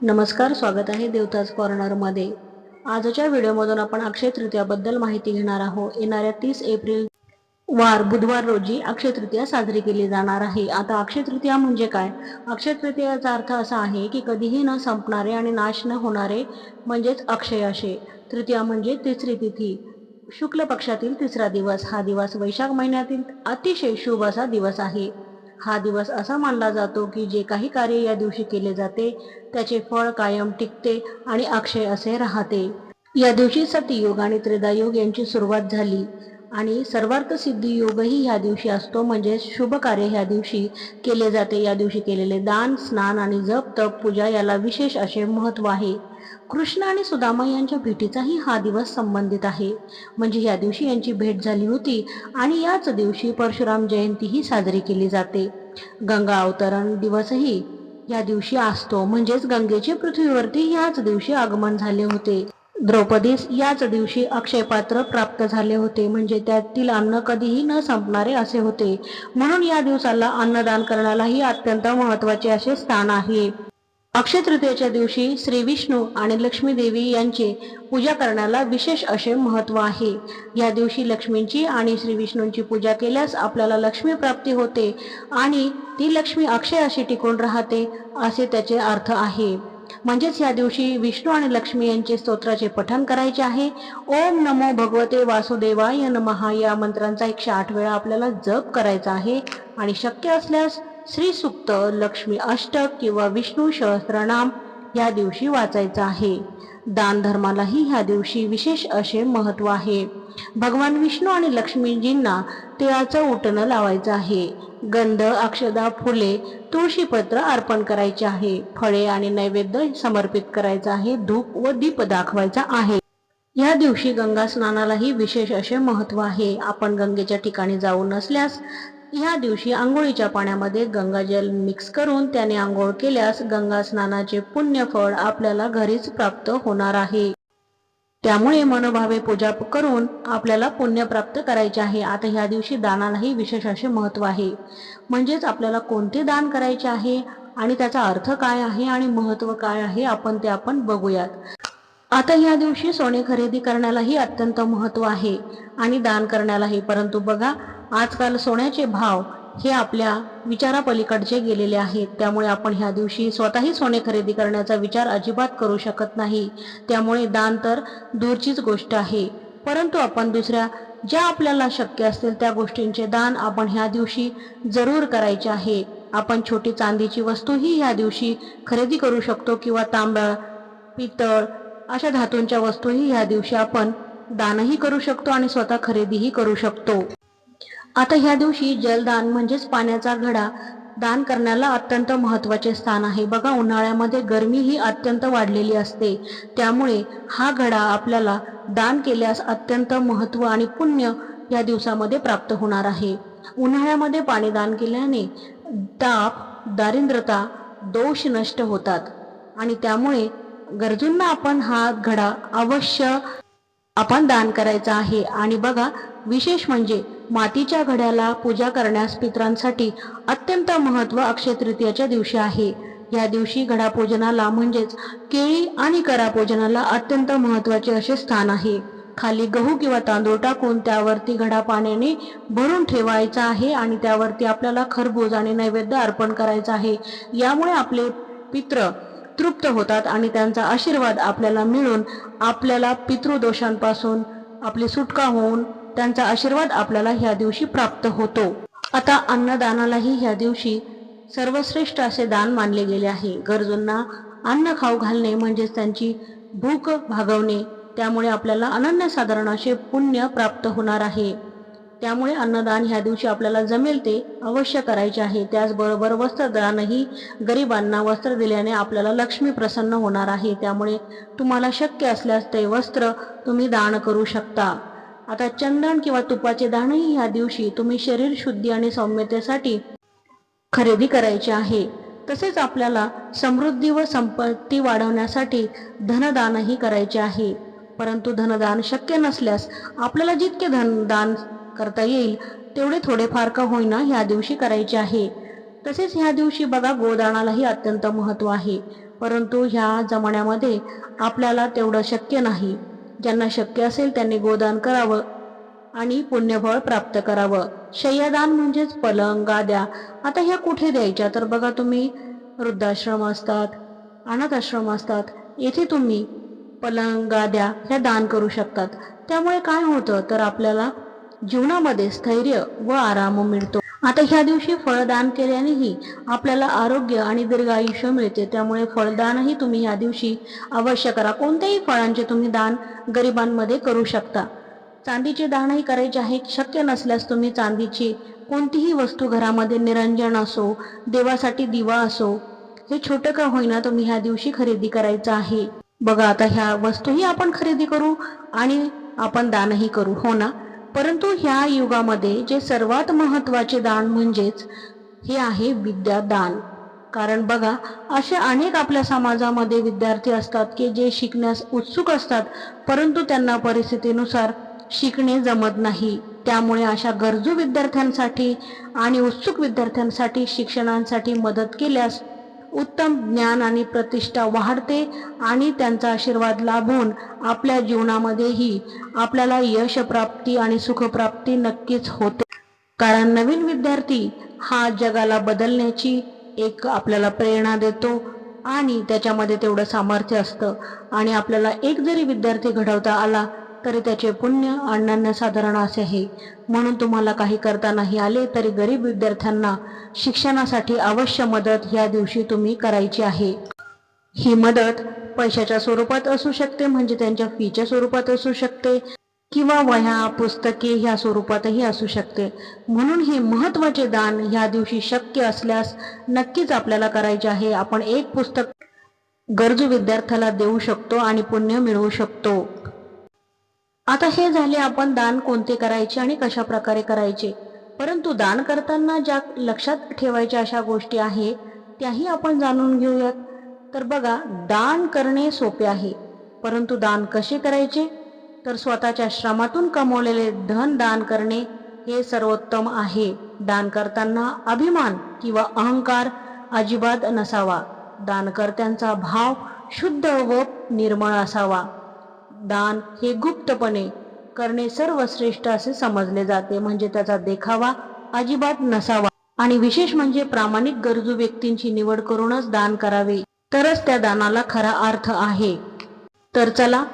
नमस्कार स्वागत आहे देवताज कॉर्नरमध्ये आजच्या व्हिडिओमधून आपण अक्षय तृतीयाबद्दल माहिती घेणार आहोत. येणाऱ्या तीस एप्रिल वार बुधवार रोजी अक्षय तृतीया साजरी केली जाणार आहे. आता अक्षय तृतीया म्हणजे काय? अक्षय तृतीयाचा अर्थ असा आहे की कधीही न संपणारे आणि नाश न होणारे म्हणजेच अक्षय असे तृतीया म्हणजे तिसरी तिथी. शुक्ल पक्षातील तिसरा दिवस. हा दिवस वैशाख महिन्यातील अतिशय शुभ असा दिवस आहे. हा दिवस असा मानला जातो की जे काही कार्य या दिवशी केले जाते त्याचे फळ कायम टिकते आणि अक्षय असे राहते. या दिवशी योग आणि त्रेदायुग यांची सुरुवात झाली. आणि सर्वार्थ सिद्धी योगही ह्या दिवशी असतो म्हणजे शुभ कार्य ह्या दिवशी केले जाते. या दिवशी केलेले दान स्नान आणि जप तप पूजा याला विशेष असे महत्त्व आहे. कृष्ण आणि सुदामा यांच्या भेटीचाही हा दिवस संबंधित आहे. म्हणजे या दिवशी यांची भेट झाली होती आणि याच दिवशी परशुराम जयंतीही साजरी केली जाते. गंगा अवतरण दिवसही या दिवशी असतो. म्हणजेच गंगेचे पृथ्वीवरती याच दिवशी आगमन झाले होते. द्रौपदीस याच दिवशी अक्षयपात्र प्राप्त झाले होते. म्हणजे त्यातील अन्न कधीही न संपणारे असे होते. म्हणून या दिवसाला अन्नदान करण्यालाही अत्यंत महत्त्वाचे असे स्थान आहे. अक्षय तृतीयेच्या दिवशी श्री विष्णू आणि लक्ष्मी देवी यांची पूजा करण्याला विशेष असे महत्त्व आहे. या दिवशी लक्ष्मींची आणि श्री विष्णूंची पूजा केल्यास आपल्याला लक्ष्मी प्राप्ती होते आणि ती लक्ष्मी अक्षय अशी टिकून राहते असे त्याचे अर्थ आहे. म्हणजेच या दिवशी विष्णू आणि लक्ष्मी यांचे स्तोत्राचे पठन करायचे आहे. ओम नमो भगवते वासुदेवाय नमहा या मंत्रांचा एकशे आठ वेळा आपल्याला जप करायचा आहे. आणि शक्य असल्यास श्री सुक्त लक्ष्मी अष्टक किंवा विष्णू सहस्रनाम या दिवशी वाचायचं आहे. दान धर्मालाही ह्या दिवशी विशेष असे महत्त्व आहे. भगवान विष्णू आणि लक्ष्मीजींना तिळाचं उटणं लावायचं आहे. गंध अक्षदा फुले तुळशीपत्र अर्पण करायचे आहे. फळे आणि नैवेद्य समर्पित करायचं आहे. धूप व दीप दाखवायचा आहे. या दिवशी गंगा स्नानालाही विशेष असे महत्त्व आहे. आपण गंगेच्या ठिकाणी जाऊ नसल्यास ह्या दिवशी आंघोळीच्या पाण्यामध्ये गंगाजल मिक्स करून त्याने आंघोळ केल्यास गंगा स्नानाचे पुण्य फळ आपल्याला घरीच प्राप्त होणार आहे. त्यामुळे मनोभावे पूजा करून आपल्याला पुण्य प्राप्त करायचे आहे. आता ह्या दिवशी दानालाही विशेष असे महत्त्व आहे. म्हणजेच आपल्याला कोणते दान करायचे आहे आणि त्याचा अर्थ काय आहे आणि महत्त्व काय आहे आपण ते आपण बघूयात. आता ह्या दिवशी सोने खरेदी करण्यालाही अत्यंत महत्त्व आहे आणि दान करण्यालाही. परंतु बघा आजकाल सोन्याचे भाव हे आपल्या विचारापलीकडचे गेलेले आहेत. त्यामुळे आपण ह्या दिवशी स्वतःही सोने खरेदी करण्याचा विचार अजिबात करू शकत नाही. त्यामुळे दान तर दूरचीच गोष्ट आहे. परंतु आपण दुसऱ्या ज्या आपल्याला शक्य असतील त्या गोष्टींचे दान आपण ह्या दिवशी जरूर करायचे आहे. आपण छोटी चांदीची वस्तूही ह्या दिवशी खरेदी करू शकतो किंवा तांबळ पितळ अशा धातूंच्या वस्तूही ह्या दिवशी आपण दानही करू शकतो आणि स्वतः खरेदीही करू शकतो. आता ह्या दिवशी जलदान म्हणजेच पाण्याचा घडा दान करण्याला अत्यंत महत्त्वाचे स्थान आहे. बघा उन्हाळ्यामध्ये गरमी ही अत्यंत वाढलेली असते. त्यामुळे हा घडा आपल्याला दान केल्यास अत्यंत महत्त्व आणि पुण्य या दिवसामध्ये प्राप्त होणार आहे. उन्हाळ्यामध्ये पाणी दान केल्याने ताप दारिद्रता दोष नष्ट होतात. आणि त्यामुळे गरजूंना आपण हा घडा अवश्य आपण दान करायचं आहे. आणि बघा विशेष म्हणजे मातीच्या घड्याला पूजा करण्यास पितरांसाठी अत्यंत महत्त्व अक्षय तृतीयाच्या दिवशी आहे. या दिवशी घडापूजनाला म्हणजेच केळी आणि करापूजनाला अत्यंत महत्त्वाचे असे स्थान आहे. खाली गहू किंवा तांदूळ टाकून त्यावरती घडा पाण्याने भरून ठेवायचा आहे आणि त्यावरती आपल्याला खरबूज आणि नैवेद्य अर्पण करायचा आहे. यामुळे आपले पित्र तृप्त होतात आणि त्यांचा आशीर्वाद आपल्याला मिळून आपल्याला पितृदोषांपासून आपली सुटका होऊन त्यांचा आशीर्वाद आपल्याला ह्या दिवशी प्राप्त होतो. आता अन्नदानालाही ह्या दिवशी सर्वश्रेष्ठ असे दान मानले गेले आहे. गरजूंना अन्न खाऊ घालणे म्हणजेच त्यांची भूक भागवणे त्यामुळे आपल्याला अनन्यसाधारण असे पुण्य प्राप्त होणार आहे. त्यामुळे अन्नदान ह्या दिवशी आपल्याला जमेल ते अवश्य करायचे आहे. त्याचबरोबर वस्त्रदानही गरिबांना वस्त्र दिल्याने आपल्याला लक्ष्मी प्रसन्न होणार आहे. त्यामुळे तुम्हाला शक्य असल्यास ते वस्त्र तुम्ही दान करू शकता. आता चंदन किंवा तुपाचे दानही ह्या दिवशी तुम्ही शरीर शुद्धी आणि सौम्यतेसाठी खरेदी करायचे आहे. तसेच आपल्याला समृद्धी व संपत्ती वाढवण्यासाठी धनदानही करायचे आहे. परंतु धनदान शक्य नसल्यास आपल्याला जितके धनदान करता येईल. तेवढे थोडेफार का होईना ह्या दिवशी करायचे आहे. तसेच ह्या दिवशी बघा गोदानालाही अत्यंत महत्त्व आहे. परंतु ह्या जमान्यामध्ये आपल्याला तेवढं शक्य नाही. ज्यांना शक्य असेल त्यांनी गोदान करावं आणि पुण्यफळ प्राप्त करावं. शय्यादान म्हणजेच पलंग गाद्या आता ह्या कुठे द्यायच्या? तर बघा तुम्ही वृद्धाश्रम असतात अनाथ आश्रम असतात येथे तुम्ही पलंग गाद्या ह्या दान करू शकतात. त्यामुळे काय होतं? तर आपल्याला जीवनामध्ये स्थैर्य व आराम मिळतो. आता ह्या दिवशी फळदान केल्यानेही आपल्याला आरोग्य आणि दीर्घ आयुष्य मिळते. त्यामुळे फळदानही तुम्ही ह्या दिवशी अवश्य करा. कोणत्याही फळांचे तुम्ही दान गरिबांमध्ये करू शकता. चांदीचे दानही करायचे आहे. शक्य नसल्यास तुम्ही चांदीची कोणतीही वस्तू घरामध्ये निरंजन असो देवासाठी दिवा असो हे छोटं का होईना तुम्ही ह्या दिवशी खरेदी करायचं आहे. बघा आता ह्या वस्तूही आपण खरेदी करू आणि आपण दानही करू. हो ना? परंतु ह्या युगामध्ये जे सर्वात महत्त्वाचे दान म्हणजेच हे आहे विद्यादान. कारण बघा असे अनेक आपल्या समाजामध्ये विद्यार्थी असतात की जे शिकण्यास उत्सुक असतात परंतु त्यांना परिस्थितीनुसार शिकणे जमत नाही. त्यामुळे अशा गरजू विद्यार्थ्यांसाठी आणि उत्सुक विद्यार्थ्यांसाठी शिक्षणांसाठी मदत केल्यास उत्तम ज्ञान आणि प्रतिष्ठा वाढते आणि त्यांचा आशीर्वाद लाभून आपल्या जीवनामध्येही आपल्याला यश प्राप्ती आणि सुखप्राप्ती नक्कीच होते. कारण नवीन विद्यार्थी हा जगाला बदलण्याची एक आपल्याला प्रेरणा देतो आणि त्याच्यामध्ये तेवढं सामर्थ्य असतं. आणि आपल्याला एक जरी विद्यार्थी घडवता आला तरी त्याचे पुण्य अण्णांना साधारण असे आहे. म्हणून तुम्हाला काही करता नाही आले तरी गरीब विद्यार्थ्यांना शिक्षणासाठी अवश्य मदत या दिवशी तुम्ही करायची आहे. ही मदत पैशाच्या स्वरूपात असू शकते म्हणजे त्यांच्या फीच्या स्वरूपात असू शकते किंवा वह्या पुस्तके ह्या स्वरूपातही असू शकते. म्हणून हे महत्त्वाचे दान ह्या दिवशी शक्य असल्यास नक्कीच आपल्याला करायचे आहे. आपण एक पुस्तक गरजू विद्यार्थ्याला देऊ शकतो आणि पुण्य मिळवू शकतो. आता हे झाले आपण दान कोणते करायचे आणि कशा प्रकारे करायचे? परंतु दान करताना ज्या लक्षात ठेवायच्या अशा गोष्टी आहे त्याही आपण जाणून घेऊयात. तर बघा दान करणे सोपे आहे. परंतु दान कसे करायचे? तर स्वतःच्या श्रमातून कमवलेले धन दान करणे हे सर्वोत्तम आहे. दान करताना अभिमान किंवा अहंकार अजिबात नसावा. दानकर्त्यांचा भाव शुद्ध व निर्मळ असावा. दान हे गुप्तपणे करणे सर्वश्रेष्ठ असे समजले जाते. म्हणजे त्याचा देखावा अजिबात नसावा. आणि विशेष म्हणजे प्रामाणिक गरजू व्यक्तींची निवड करूनच दान करावे. तरच त्या दानाला खरा अर्थ आहे. तर चला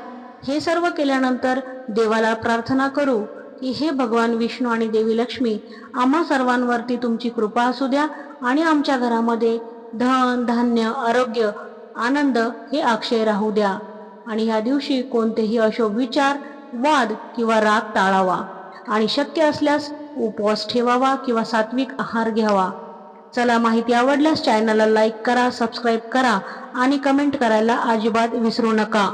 हे सर्व केल्यानंतर देवाला प्रार्थना करू की हे भगवान विष्णू आणि देवी लक्ष्मी आम्हा सर्वांवरती तुमची कृपा असू द्या आणि आमच्या घरामध्ये धन धान्य आरोग्य आनंद हे अक्षय राहू द्या. आणि ह्या दिवशी कोणतेही अशोभ विचार वाद किंवा राग टाळावा आणि शक्य असल्यास उपवास ठेवावा किंवा सात्विक आहार घ्यावा. चला माहिती आवडल्यास चॅनलला लाईक करा सबस्क्राईब करा आणि कमेंट करायला अजिबात विसरू नका.